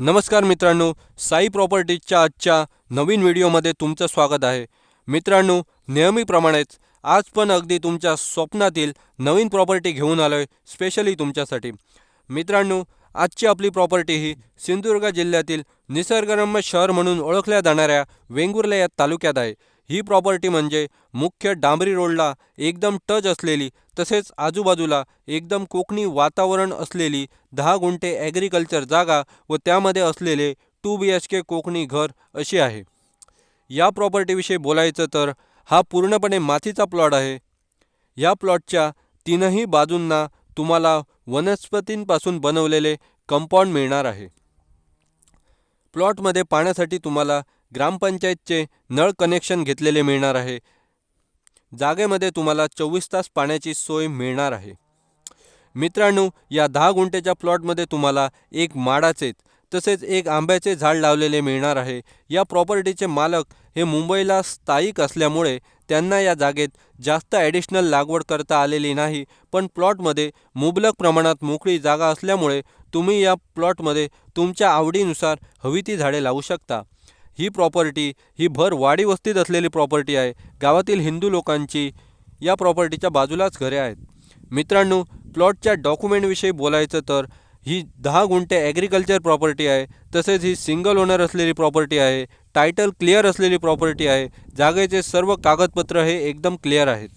नमस्कार मित्रांनो साई प्रॉपर्टीजच्या आजच्या नवीन व्हिडिओमध्ये तुमचं स्वागत आहे. मित्रांनो नेहमीप्रमाणेच आज पण अगदी तुमच्या स्वप्नातील नवीन प्रॉपर्टी घेऊन आलो आहे स्पेशली तुमच्यासाठी. मित्रांनो आजची आपली प्रॉपर्टी ही सिंधुदुर्ग जिल्ह्यातील निसर्गरम्य शहर म्हणून ओळखल्या जाणाऱ्या वेंगुर्ले या तालुक्यात आहे. ही प्रॉपर्टी म्हणजे मुख्य डांबरी रोडला एकदम टच असलेली तसेच आजूबाजूला एकदम कोकणी वातावरण असलेली दहा गुंठे ॲग्रिकल्चर जागा व त्यामध्ये असलेले two B H K Konkani घर अशी आहे. या प्रॉपर्टीविषयी बोलायचं तर हा पूर्णपणे मातीचा प्लॉट आहे. या प्लॉटच्या तीनही बाजूंना तुम्हाला वनस्पतींपासून बनवलेले कंपाऊंड मिळणार आहे. प्लॉटमध्ये पाण्यासाठी तुम्हाला ग्रामपंचायतचे नळ कनेक्शन घेतलेले मिळणार आहे. जागेमध्ये तुम्हाला चोवीस तास पाण्याची सोय मिळणार आहे. मित्रांनो या दहा गुंठेच्या प्लॉटमध्ये तुम्हाला एक माडाचे तसेच एक आंब्याचे झाड लावलेले मिळणार आहे. या प्रॉपर्टीचे मालक हे मुंबईला स्थायिक असल्यामुळे त्यांना या जागेत जास्त ॲडिशनल लागवड करता आलेली नाही पण प्लॉटमध्ये मुबलक प्रमाणात मोकळी जागा असल्यामुळे तुम्ही या प्लॉटमध्ये तुमच्या आवडीनुसार हवी ती झाडे लावू शकता. ही प्रॉपर्टी ही भर वाडी वस्तीत असलेली प्रॉपर्टी आहे. गावातील हिंदू लोकांची या प्रॉपर्टीच्या बाजूलाच घरे आहेत. मित्रांनो प्लॉटच्या डॉक्युमेंटविषयी बोलायचं तर ही दहा गुंठे ॲग्रिकल्चर प्रॉपर्टी आहे तसेच ही सिंगल ओनर असलेली प्रॉपर्टी आहे टायटल क्लिअर असलेली प्रॉपर्टी आहे जागेचे सर्व कागदपत्र हे एकदम क्लिअर आहेत.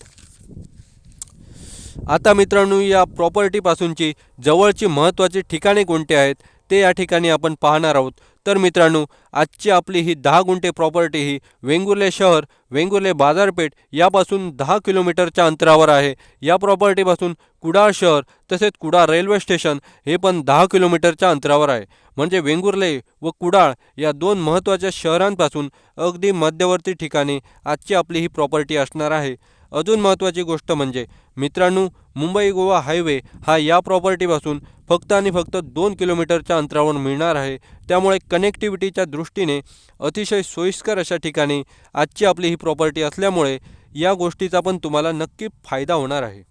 आता मित्रांनो या प्रॉपर्टीपासूनची जवळची महत्त्वाची ठिकाणे कोणती आहेत? ते या ठिकाणी आपण पाहणार आहोत. तर मित्रांनो आजची आपली ही दहा गुंठे प्रॉपर्टी ही वेंगुर्ले शहर वेंगुर्ले बाजारपेठ यापासून दहा किलोमीटरच्या अंतरावर आहे. या प्रॉपर्टीपासून कुडाळ शहर तसेच कुडाळ रेल्वे स्टेशन हे पण दहा किलोमीटरच्या अंतरावर आहे. म्हणजे वेंगुर्ले व कुडाळ या दोन महत्त्वाच्या शहरांपासून अगदी मध्यवर्ती ठिकाणी आजची आपली ही प्रॉपर्टी असणार आहे. अजून महत्त्वाची गोष्ट म्हणजे मित्रांनो मुंबई गोवा हायवे हा या प्रॉपर्टीपासून फक्त आणि फक्त दोन किलोमीटरच्या अंतरावर मिळणार आहे. त्यामुळे कनेक्टिव्हिटीच्या दृष्टीने अतिशय सोयीस्कर अशा ठिकाणी आजची आपली ही प्रॉपर्टी असल्यामुळे या गोष्टीचा पण तुम्हाला नक्की फायदा होणार आहे.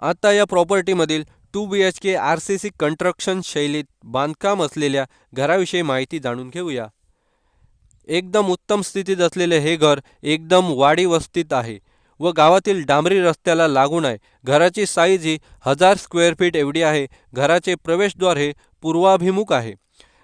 आता या प्रॉपर्टीमधील two B H K R C C construction शैलीत बांधकाम असलेल्या घराविषयी माहिती जाणून घेऊया. एकदम उत्तम स्थितीत असलेले हे घर एकदम वाडी वस्तीत आहे व गावातील डांबरी रस्त्याला लागून आहे. घराची साईज ही हजार स्क्वेअर फीट एवढी आहे. घराचे प्रवेशद्वार हे पूर्वाभिमुख आहे.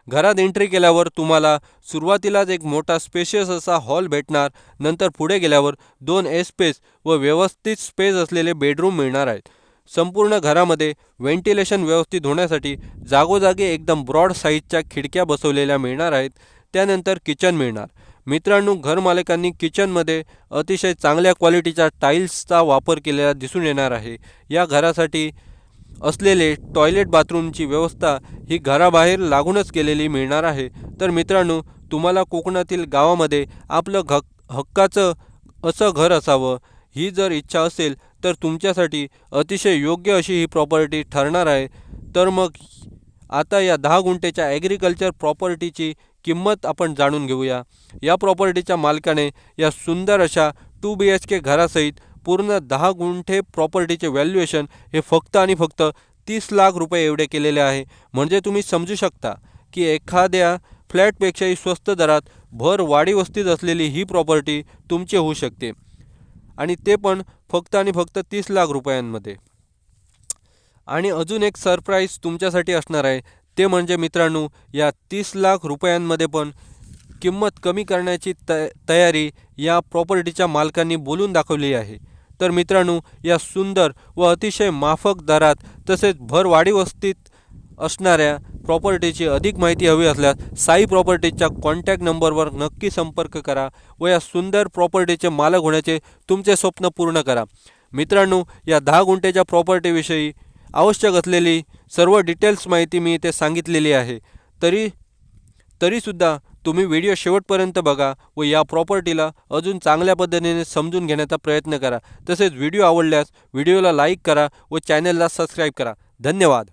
घरात एंट्री केल्यावर तुम्हाला सुरुवातीलाच एक मोठा स्पेशियस असा हॉल भेटणार. नंतर पुढे गेल्यावर दोन ए स्पेस व व्यवस्थित स्पेस असलेले बेडरूम मिळणार आहेत. संपूर्ण घरामध्ये व्हेंटिलेशन व्यवस्थित होण्यासाठी जागोजागी एकदम ब्रॉड साईजच्या खिडक्या बसवलेल्या मिळणार आहेत. त्यानंतर किचन मिळणार. मित्रांनो घरमालकांनी किचनमध्ये अतिशय चांगल्या क्वालिटीच्या टाईल्सचा वापर केलेला दिसून येणार आहे. या घरासाठी असलेले टॉयलेट बाथरूमची व्यवस्था ही घराबाहेर लागूनच केलेली मिळणार आहे. तर मित्रांनो तुम्हाला कोकणातील गावामध्ये आपलं घ हक्काचं असं घर असावं ही जर इच्छा असेल तर तुमच्यासाठी अतिशय योग्य अशी ही प्रॉपर्टी ठरणार आहे. तर मग आता या दहा गुंठेच्या ॲग्रिकल्चर प्रॉपर्टीची किंमत आपण जाणून घेऊया. या प्रॉपर्टीच्या मालकाने या सुंदर अशा टू बी एच के घरासहित पूर्ण दहा गुंठे प्रॉपर्टीचे व्हॅल्युएशन हे फक्त आणि फक्त तीस लाख रुपये एवढे केलेले आहे. म्हणजे तुम्ही समजू शकता की एखाद्या फ्लॅटपेक्षाही स्वस्त दरात भर वाडी वस्तीत असलेली ही प्रॉपर्टी तुमची होऊ शकते. आणि ते पण फक्त आणि फक्त तीस लाख रुपयांमध्ये. आणि अजून एक सरप्राईज तुमच्यासाठी असणार आहे. ते म्हणजे मित्रांनो या तीस लाख रुपयांमध्ये पण किंमत कमी करण्याची त तयारी या प्रॉपर्टीच्या मालकांनी बोलून दाखवली आहे. तर मित्रांनो या सुंदर व अतिशय माफक दरात तसेच भर वस्तीत असणाऱ्या प्रॉपर्टीची अधिक माहिती हवी असल्यास साई प्रॉपर्टीच्या कॉन्टॅक्ट नंबरवर नक्की संपर्क करा व या सुंदर प्रॉपर्टीचे मालक होण्याचे तुमचे स्वप्न पूर्ण करा. मित्रांनो या दहा गुंठेच्या प्रॉपर्टीविषयी आवश्यक असलेली सर्व डिटेल्स माहिती मी इथे सांगितलेली आहे. तरी तरीसुद्धा तुम्ही व्हिडिओ शेवटपर्यंत बघा व या प्रॉपर्टीला अजून चांगल्या पद्धतीने समजून घेण्याचा प्रयत्न करा. तसेच व्हिडिओ आवडल्यास व्हिडिओला लाईक करा व चॅनलला सबस्क्राईब करा. धन्यवाद.